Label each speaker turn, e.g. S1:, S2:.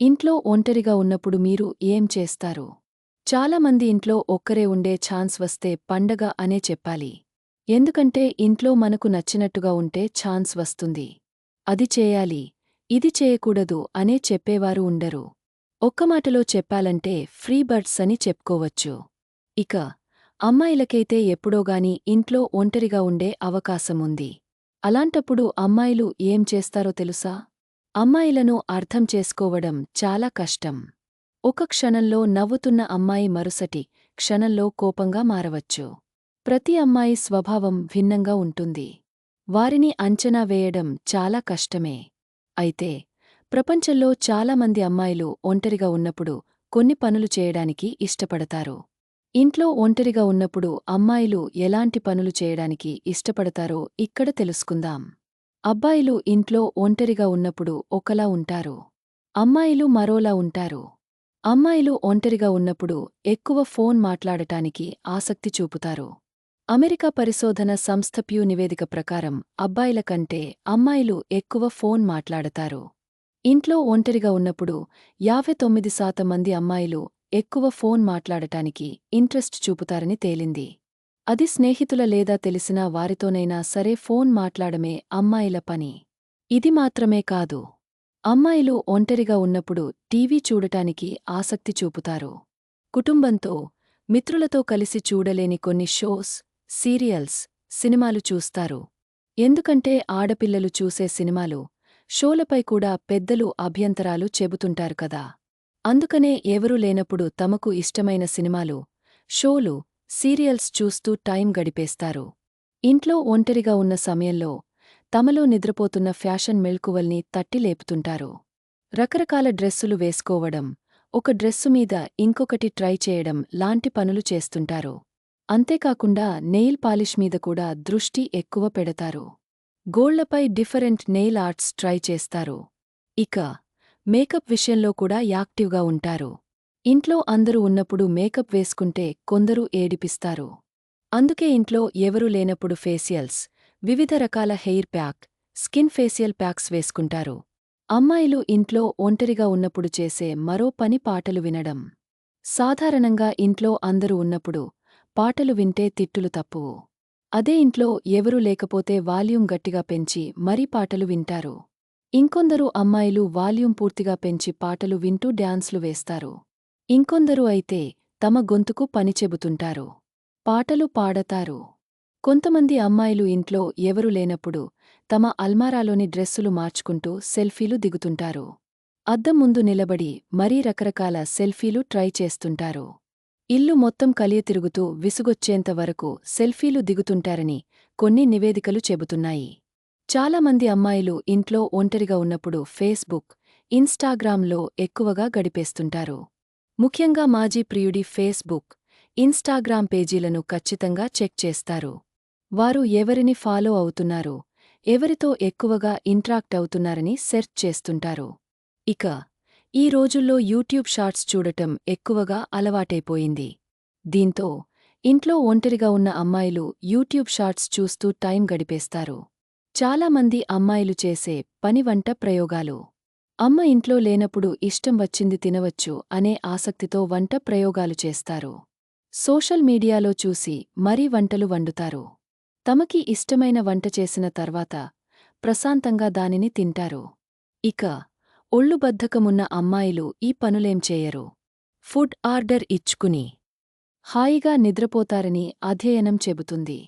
S1: ఇంట్లో ఒంటరిగా ఉన్నప్పుడు మీరు ఏం చేస్తారు? చాలామంది ఇంట్లో ఒక్కరే ఉండే ఛాన్స్ వస్తే పండగ అనే చెప్పాలి. ఎందుకంటే ఇంట్లో మనకు నచ్చినట్టుగా ఉంటే ఛాన్స్ వస్తుంది. అది చేయాలి ఇది చేయకూడదు అనే చెప్పేవారు ఉండరు. ఒక్క మాటలో చెప్పాలంటే ఫ్రీ బర్డ్స్ అని చెప్పుకోవచ్చు. ఇక అమ్మాయిలకైతే ఎప్పుడోగాని ఇంట్లో ఒంటరిగా ఉండే అవకాశముంది అలాంటప్పుడు అమ్మాయిలు ఏం చేస్తారో తెలుసా? అమ్మాయిలను అర్థం చేసుకోవడం చాలా కష్టం. ఒక క్షణంలో నవ్వుతున్న అమ్మాయి మరుసటి క్షణంలో కోపంగా మారవచ్చు. ప్రతి అమ్మాయి స్వభావం భిన్నంగా ఉంటుంది. వారిని అంచనా వేయడం చాలా కష్టమే. అయితే ప్రపంచంలో చాలామంది అమ్మాయిలు ఒంటరిగా ఉన్నప్పుడు కొన్ని పనులు చేయడానికి ఇష్టపడతారు. ఇంట్లో ఒంటరిగా ఉన్నప్పుడు అమ్మాయిలు ఎలాంటి పనులు చేయడానికి ఇష్టపడతారో ఇక్కడ తెలుసుకుందాం. అబ్బాయిలు ఇంట్లో ఒంటరిగా ఉన్నప్పుడు ఒకలా ఉంటారు. అమ్మాయిలు మరోలా ఉంటారు. అమ్మాయిలు ఒంటరిగా ఉన్నప్పుడు ఎక్కువ ఫోన్ మాట్లాడటానికి ఆసక్తి చూపుతారు. అమెరికా పరిశోధన సంస్థ ప్యూ నివేదిక ప్రకారం అబ్బాయిల కంటే అమ్మాయిలు ఎక్కువ ఫోన్ మాట్లాడతారు. ఇంట్లో ఒంటరిగా ఉన్నప్పుడు యాభై తొమ్మిది శాతం మంది అమ్మాయిలు ఎక్కువ ఫోన్ మాట్లాడటానికి ఇంట్రెస్ట్ చూపుతారని తేలింది. అది స్నేహితుల లేదా తెలిసిన వారితోనైనా సరే ఫోన్ మాట్లాడమే అమ్మాయిల పని. ఇది మాత్రమే కాదు. అమ్మాయిలు ఒంటరిగా ఉన్నప్పుడు టీవీ చూడటానికి ఆసక్తి చూపుతారు. కుటుంబంతో మిత్రులతో కలిసి చూడలేని కొన్ని షోస్ సీరియల్స్ సినిమాలు చూస్తారు. ఎందుకంటే ఆడపిల్లలు చూసే సినిమాలు షోలపై కూడా పెద్దలు అభ్యంతరాలు చెబుతుంటారు కదా. అందుకనే ఎవరూ లేనప్పుడు తమకు ఇష్టమైన సినిమాలు షోలు సీరియల్స్ చూస్తూ టైం గడిపేస్తారు. ఇంట్లో ఒంటరిగా ఉన్న సమయంలో తమలో నిద్రపోతున్న ఫ్యాషన్ మెల్కువల్ని తట్టి లేపుతుంటారు. రకరకాల డ్రెస్సులు వేసుకోవడం ఒక డ్రెస్సు మీద ఇంకొకటి ట్రై చేయడం లాంటి పనులు చేస్తుంటారు. అంతేకాకుండా నెయిల్ పాలిష్ మీద కూడా దృష్టి ఎక్కువ పెడతారు. గోళ్ళపై డిఫరెంట్ నెయిల్ ఆర్ట్స్ ట్రై చేస్తారు. ఇక మేకప్ విషయంలో కూడా యాక్టివ్గా ఉంటారు. ఇంట్లో అందరూ ఉన్నప్పుడు మేకప్ వేసుకుంటే కొందరు ఏడిపిస్తారు. అందుకే ఇంట్లో ఎవరూ లేనప్పుడు ఫేసియల్స్ వివిధ రకాల hair pack skin facial packs వేసుకుంటారు. అమ్మాయిలు ఇంట్లో ఒంటరిగా ఉన్నప్పుడు చేసే మరో పని పాటలు వినడం. సాధారణంగా ఇంట్లో అందరూ ఉన్నప్పుడు పాటలు వింటే తిట్టులు తప్పువు అదే ఇంట్లో ఎవరూ లేకపోతే వాల్యూం గట్టిగా పెంచి మరీ పాటలు వింటారు. ఇంకొందరు అమ్మాయిలు వాల్యూం పూర్తిగా పెంచి పాటలు వింటూ డ్యాన్స్లు వేస్తారు. ఇంకొందరు అయితే తమ గొంతుకు పని చెబుతుంటారు. పాటలు పాడతారు. కొంతమంది అమ్మాయిలు ఇంట్లో ఎవరు లేనప్పుడు తమ అల్మారాలోని డ్రెస్సులు మార్చుకుంటూ సెల్ఫీలు దిగుతుంటారు. అద్దం ముందు నిలబడి మరీ రకరకాల సెల్ఫీలు ట్రై చేస్తుంటారు. ఇల్లు మొత్తం కలియతిరుగుతూ విసుగొచ్చేంత వరకు సెల్ఫీలు దిగుతుంటారని కొన్ని నివేదికలు చెబుతున్నాయి. చాలామంది అమ్మాయిలు ఇంట్లో ఒంటరిగా ఉన్నప్పుడు ఫేస్బుక్ ఇన్స్టాగ్రామ్లో ఎక్కువగా గడిపేస్తుంటారు. ముఖ్యంగా మాజీ ప్రియుడి ఫేస్బుక్ ఇన్స్టాగ్రామ్ పేజీలను ఖచ్చితంగా చెక్ చేస్తారు. వారు ఎవరిని ఫాలో అవుతున్నారు ఎవరితో ఎక్కువగా ఇంట్రాక్ట్ అవుతున్నారని సెర్చ్ చేస్తుంటారు. ఇక ఈ రోజుల్లో యూట్యూబ్ షార్ట్స్ చూడటం ఎక్కువగా అలవాటైపోయింది. దీంతో ఇంట్లో ఒంటరిగా ఉన్న అమ్మాయిలు యూట్యూబ్ షార్ట్స్ చూస్తూ టైం గడిపేస్తారు. చాలామంది అమ్మాయిలు చేసే పని వంట ప్రయోగాలు. అమ్మ ఇంట్లో లేనప్పుడు ఇష్టం వచ్చింది తినవచ్చు అనే ఆసక్తితో వంట ప్రయోగాలు చేస్తారు. సోషల్ మీడియాలో చూసి మరీ వంటలు వండుతారు. తమకి ఇష్టమైన వంట చేసిన తర్వాత ప్రశాంతంగా దానిని తింటారు. ఇక ఒళ్ళుబద్ధకమున్న అమ్మాయిలు ఈ పనులేం చేయరు. ఫుడ్ ఆర్డర్ ఇచ్చుకుని హాయిగా నిద్రపోతారని అధ్యయనం చెబుతుంది.